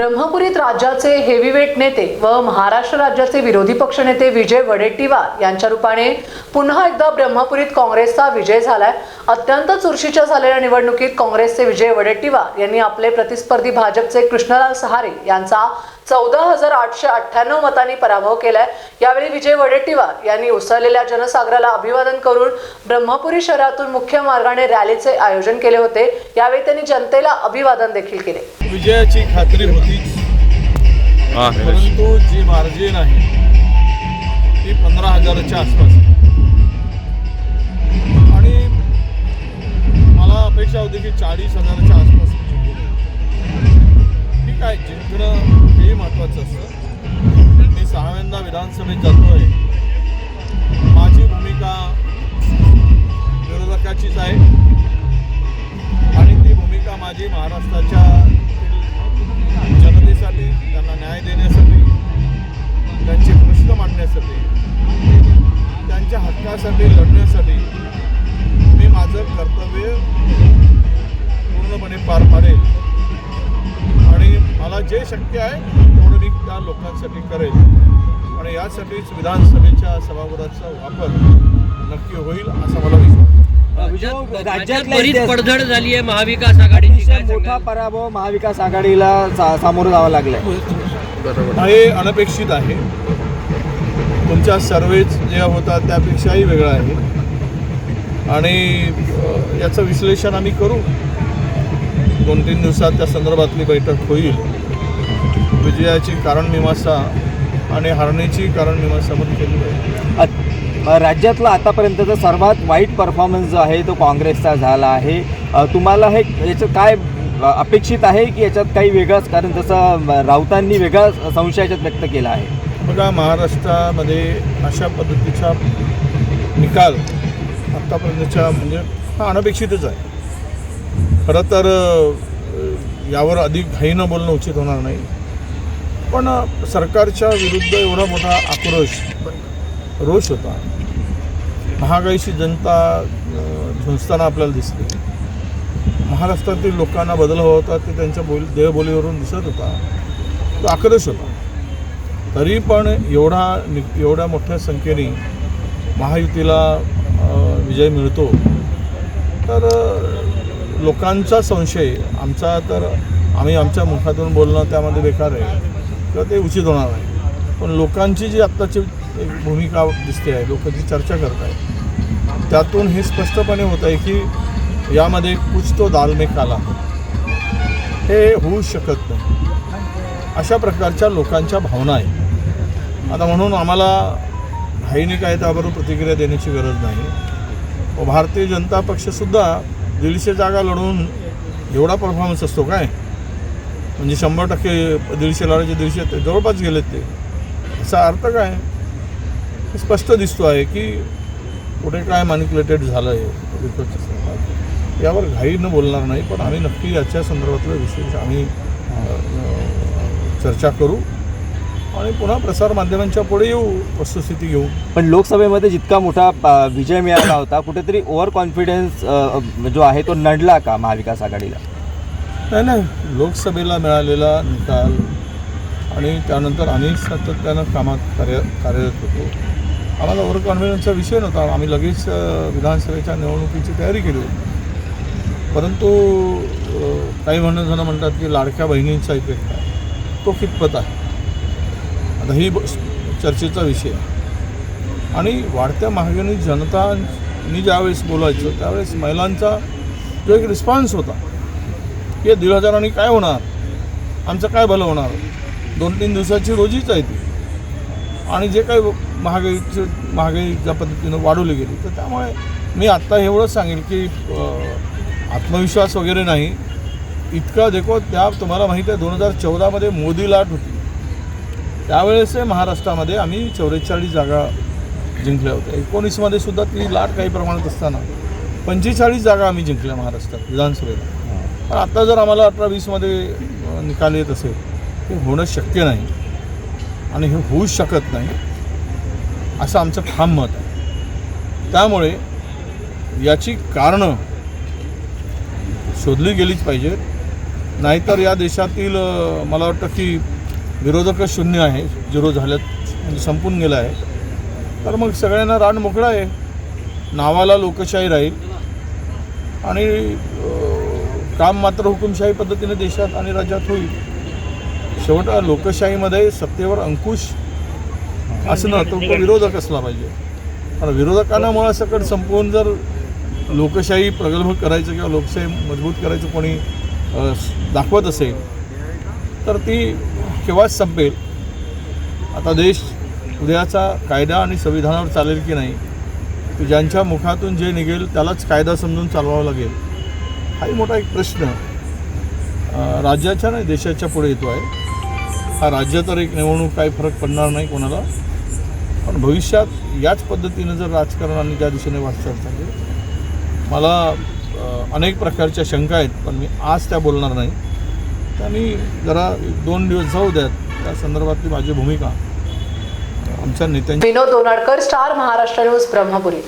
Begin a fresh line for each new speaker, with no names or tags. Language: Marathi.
ब्रह्मपुरीत राज्याचे हेवीवेट नेते व महाराष्ट्र राज्याचे विरोधी पक्षनेते विजय वडेट्टीवार यांच्या रूपाने पुन्हा एकदा ब्रह्मपुरीत काँग्रेसचा विजय झालाय. अत्यंत चुरशीच्या झालेल्या निवडणुकीत काँग्रेसचे विजय वडेट्टीवार यांनी आपले प्रतिस्पर्धी भाजपचे कृष्णलाल सहारे यांचा चौदा हजार आठशे अठ्ठ्याण्णव मतांनी पराभव केलाय. यावेळी विजय वडेट्टीवार यांनी उसळलेल्या जनसागराला अभिवादन करून ब्रह्मपुरी शहरातून मुख्य मार्गाने रॅलीचे आयोजन केले होते. यावेळी त्यांनी जनतेला अभिवादन देखील केले.
विजयाची खात्री होतीच
हा
परंतु जी मार्जिन आहे ती पंधरा हजाराच्या आसपास. आणि मला अपेक्षा होती की चाळीस हजाराच्या आसपास. ठीक आहे जिंकणं महत्त्वाचं असतं. मी सहाव्यांदा विधानसभेत जातोय. माझी भूमिका विरोधकाचीच आहे. आणि ती भूमिका माझी जे शक्य आहे तेवढं मी त्या लोकांसाठी करेल आणि यासाठीच विधानसभेच्या सभागृहाचा वापर नक्की होईल असा मला विश्वास आहे.
राज्यात बरीच पडझड झाली आहे महाविकास आघाडीची
मोठा? पराभव महाविकास आघाडीला सामोरं जावं लागलंय.
हे अनपेक्षित आहे. तुमच्या सर्वेच जे होता त्यापेक्षाही वेगळा आहे. आणि याचं विश्लेषण आम्ही करू. दोन तीन दिवसात त्या संदर्भातली बैठक होईल. विजयाची कारणमीमांसा आणि हारण्याची कारणमीमांसा पण केली
अ, राज्यातला आतापर्यंतचा सर्वात वाईट परफॉर्मन्स जो आहे तो काँग्रेसचा झाला आहे. तुम्हाला हे याचं काय अपेक्षित आहे की याच्यात काही वेगळंच? कारण जसं राऊतांनी वेगळा संशय याच्यात व्यक्त केला आहे.
बघा महाराष्ट्रामध्ये अशा पद्धतीचा निकाल आत्तापर्यंतच्या म्हणजे हा अनपेक्षितच आहे. खरं तर यावर अधिक घाईनं बोलणं उचित होणार नाही. पण सरकारच्या विरुद्ध एवढा मोठा आक्रोश रोष होता. महागाईशी जनता झुंजताना आपल्याला दिसते. महाराष्ट्रातील लोकांना बदल हवा होता ते त्यांच्या बोल देहबोलीवरून दिसत होता. तो आक्रोश होता. तरी पण एवढा नि एवढ्या मोठ्या संख्येने महायुतीला विजय मिळतो. तर लोकांचा संशय आमचा तर आम्ही आमच्या मुखातून बोलणं त्यामध्ये बेकार आहे. किंवा ते उचित होणार नाही. पण लोकांची जी आत्ताची भूमिका दिसते आहे लोक जी चर्चा करत आहेत त्यातून हे स्पष्टपणे होत आहे की यामध्ये कुछ तो दाल में काला. हे होऊ शकत नाही. अशा प्रकारच्या लोकांच्या भावना आहेत. आता म्हणून आम्हाला घाईने काय त्याबरोबर प्रतिक्रिया देण्याची गरज नाही. व भारतीय जनता पक्षसुद्धा दीडशे जागा लढवून एवढा परफॉर्मन्स असतो काय? म्हणजे शंभर टक्के दीडशे लढायचे दीडशे ते जवळपास गेलेत ते. असा अर्थ काय? स्पष्ट दिसतो आहे की कुठे काय मॅनिक्युलेटेड झालं आहे विरोधच्या संदर्भात यावर घाईनं बोलणार नाही पण आम्ही नक्की याच्या संदर्भातलं विशेष आम्ही चर्चा करू आणि पुन्हा प्रसारमाध्यमांच्या पुढे येऊ वस्तुस्थिती घेऊ.
पण लोकसभेमध्ये जितका मोठा विजय मिळाला होता कुठेतरी ओव्हर कॉन्फिडन्स जो आहे तो नडला का महाविकास आघाडीला?
नाही नाही. लोकसभेला मिळालेला निकाल आणि त्यानंतर आम्ही सातत्यानं कामात कार्य कार्यरत होतो. आम्हाला ओव्हर कॉन्फिडन्सचा विषय नव्हता. आम्ही लगेच विधानसभेच्या निवडणुकीची तयारी केली होती. परंतु काही म्हणणं जणं म्हणतात की लाडक्या बहिणींचा इफेक्ट आहे. तो कितपत आहे? आता ही चर्चेचा विषय आहे. आणि वाढत्या महागाईने जनतानी ज्यावेळेस बोलायचं त्यावेळेस महिलांचा जो एक रिस्पॉन्स होता की दीड हजारांनी काय होणार? आमचं काय भलं होणार? दोन तीन दिवसाची रोजीच आहे ती. आणि जे काही महागाईचे महागाई ज्या पद्धतीनं वाढवली गेली तर त्यामुळे मी आत्ता एवढंच सांगेन की आत्मविश्वास वगैरे नाही. इतका देखो त्या तुम्हाला माहीत आहे दोन हजार चौदामध्ये मोदी लाट होती. त्यावेळेस महाराष्ट्रामध्ये आम्ही चौवेचाळीस जागा जिंकल्या होत्या. एकोणीसमध्ये सुद्धा ती लाट काही प्रमाणात असताना पंचेचाळीस जागा आम्ही जिंकल्या महाराष्ट्रात विधानसभेला. पण आता जर आम्हाला अठरा वीसमध्ये निकाल येत असेल ते होणं शक्य नाही. आणि हे होऊ शकत नाही असं आमचं ठाम मत आहे. त्यामुळे याची कारणं शोधली गेलीच पाहिजेत. नाहीतर या देशातील मला वाटतं की विरोधकच शून्य आहे झिरो झाल्यात म्हणजे संपून गेलं आहे. तर मग सगळ्यांना रान मोकळं आहे. नावाला लोकशाही राहील. आणि काम मात्र हुकुमशाही पद्धतीने देशात आणि राज्यात होईल. शेवट लोकशाहीमध्ये सत्तेवर अंकुश असणं तो विरोधक असला पाहिजे. पण विरोधकांना मुळासकट संपवून जर लोकशाही प्रगल्भ करायचं किंवा लोकशाही मजबूत करायचं कोणी दाखवत असेल तर ती केव्हाच संपेल? आता देश उद्याचा कायदा आणि संविधानावर चालेल की नाही? ज्यांच्या मुखातून जे निघेल त्यालाच कायदा समजून चालवावा लागेल. हाही मोठा एक प्रश्न राज्याच्या नाही देशाच्या पुढे येतो आहे. हा राज्य तर एक निवडणूक काही फरक पडणार नाही कोणाला पण भविष्यात याच पद्धतीनं जर राजकारणाने त्या ज्या दिशेने वाटचाल झाली मला अनेक प्रकारच्या शंका आहेत पण मी आज त्या बोलणार नाही. त्यांनी जरा दोन दिवस जाऊ द्यात त्या संदर्भातली माझी भूमिका. आमच्या नेत्यांची
विनोद दोनाडकर स्टार महाराष्ट्र न्यूज ब्रह्मपुरी.